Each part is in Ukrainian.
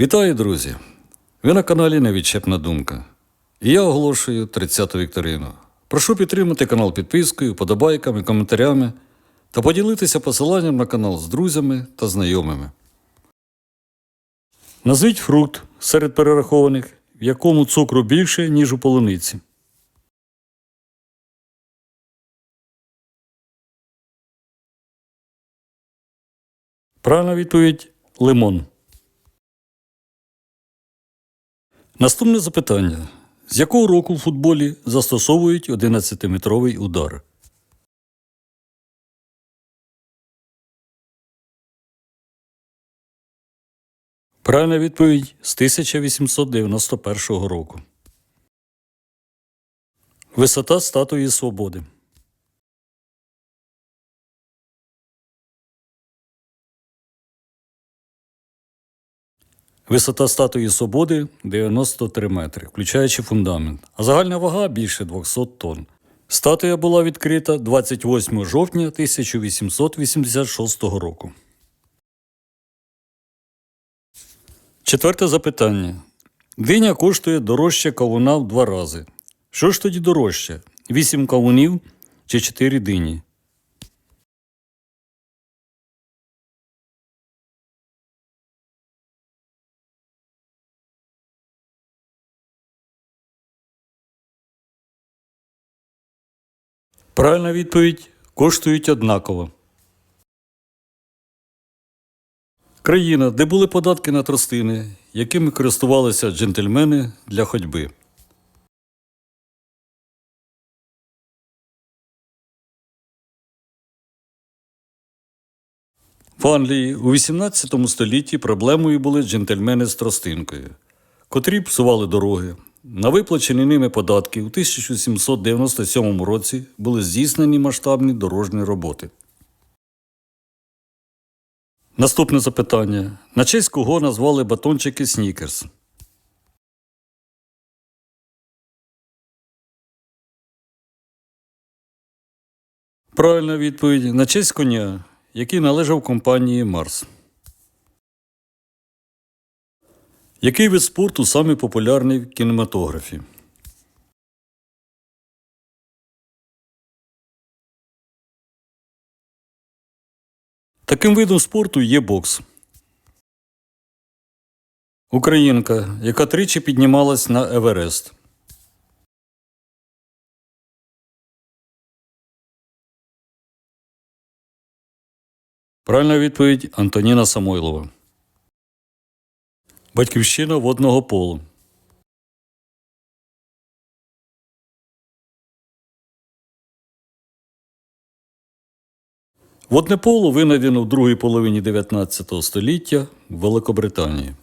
Вітаю, друзі! Ви на каналі Невідчепна думка. І я оголошую 30-ту вікторину. Прошу підтримати канал підпискою, подобайками, коментарями та поділитися посиланням на канал з друзями та знайомими. Назвіть фрукт серед перерахованих, в якому цукру більше, ніж у полуниці. Правильна відповідь лимон. Наступне запитання. З якого року в футболі застосовують 11-метровий удар? Правильна відповідь з 1891 року. Висота статуї Свободи. Висота статуї Свободи 93 метри, включаючи фундамент, а загальна вага більше 200 тонн. Статуя була відкрита 28 жовтня 1886 року. Четверте запитання. Диня коштує дорожче кавуна в два рази. Що ж тоді дорожче? 8 кавунів чи 4 дині? Правильна відповідь коштують однаково. Країна, де були податки на тростини, якими користувалися джентльмени для ходьби. В Англії у 18 столітті проблемою були джентльмени з тростинкою, котрі псували дороги. На виплачені ними податки у 1797 році були здійснені масштабні дорожні роботи. Наступне запитання. На честь кого назвали батончики Снікерс? Правильна відповідь на честь коня, який належав компанії Марс. Який вид спорту самий популярний в кінематографі? Таким видом спорту є бокс. Українка, яка тричі піднімалась на Еверест. Правильна відповідь Антоніна Самойлова. Батьківщина водного полу. Водне поло винайдено в другій половині 19 століття в Великобританії.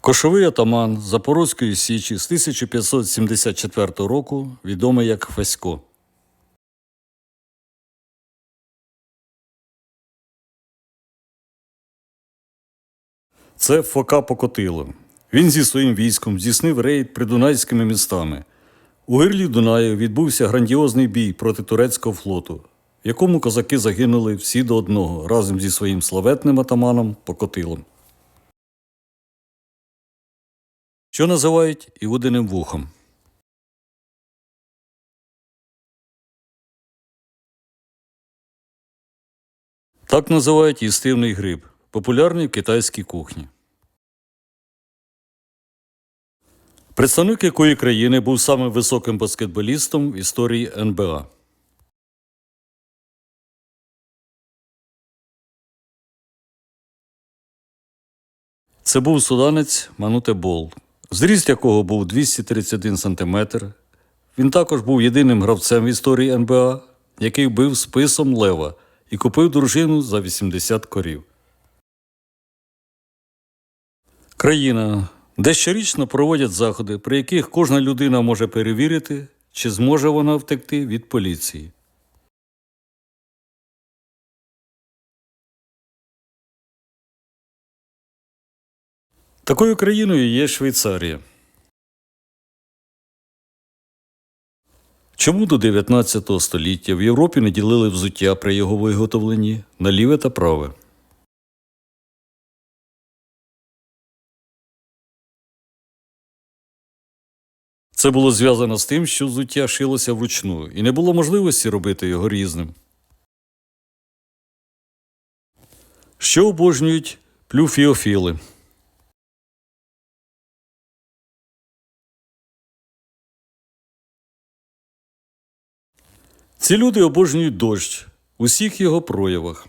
Кошовий атаман Запорозької Січі з 1574 року відомий як Фесько. Це Фока Покотило. Він зі своїм військом здійснив рейд придунайськими містами. У гирлі Дунаю відбувся грандіозний бій проти турецького флоту, в якому козаки загинули всі до одного разом зі своїм славетним атаманом Покотилом. Що називають Іудиним вухом. Так називають їстивний гриб, популярний в китайській кухні. Представник якої країни був самим високим баскетболістом в історії НБА. Це був суданець Мануте Бол, зріст якого був 231 см. Він також був єдиним гравцем в історії НБА, який вбив списом лева і купив дружину за 80 корів. Країна, де щорічно проводять заходи, при яких кожна людина може перевірити, чи зможе вона втекти від поліції. Такою країною є Швейцарія. Чому до 19 століття в Європі не ділили взуття при його виготовленні на ліве та праве? Це було зв'язано з тим, що взуття шилося вручну, і не було можливості робити його різним. Що обожнюють плюфіофіли? Ці люди обожнюють дощ у всіх його проявах.